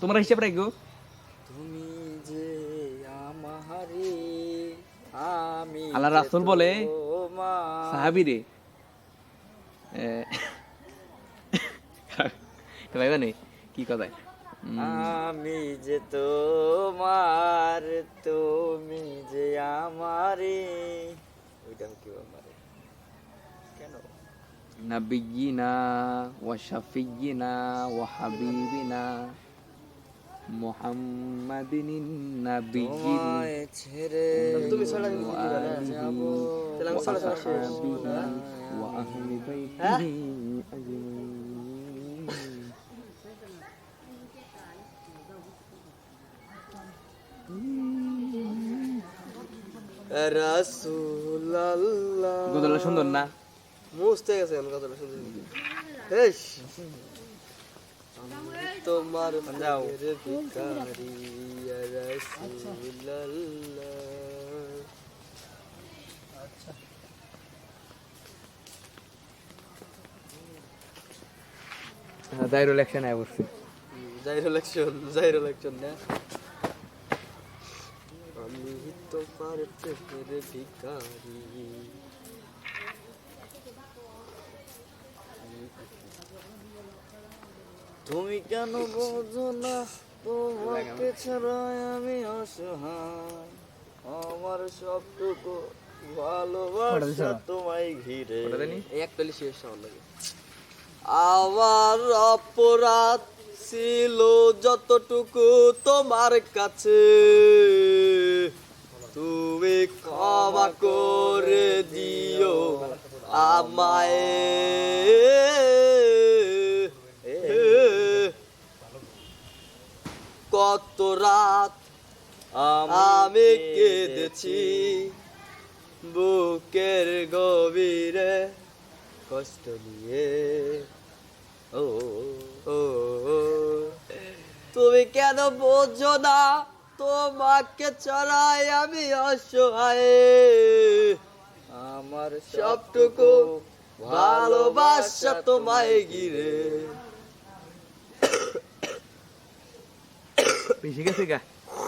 তোমার হিসাব রাখো। তুমি যে আমারে আমি আল্লাহ রাসূল বলে সাহাবীরে। ভাইবা নেই কি কথা আমি যে তোমার তুমি যে আমারে। ওইটা কি আমারে? কেন? নাবিয়িনা ওয়া শাফিগিনা ওয়া হাবিবিনা। মুহাম্মাদিন সুন্দর না? বুঝতে গেছে গজলটা সুন্দর বেশ তোমার। প্রেমের ভিখারি রাসূলুল্লাহ। দাইরুল অ্যাকশন আয় বসছে। জাইরো ইলেকশন জাইরো ইলেকশন না। আমি তোমার প্রেমের ভিখারি। তুমি কেন বোঝো না? তোমাকে ছাড়া আমি অসহায়। আমার সবটুকু ভালোবাসা তোমায় ঘিরে। ওটা একটা শেষ হওয়ার লাগে। আমার অপরাধ ছিল যতটুকু তোমার কাছে। তুমি ক্ষমা করে দিও আমায়। কত রাত আমি কেঁদেছি বুকের গভীরে কষ্ট নিয়ে। ও ও। তুমি কেন বোঝো না? তোমাকে ছড়াই আমি অসহায়। আমার সবটুকু ভালোবাসা তোমায় ঘিরে। 比这个这个。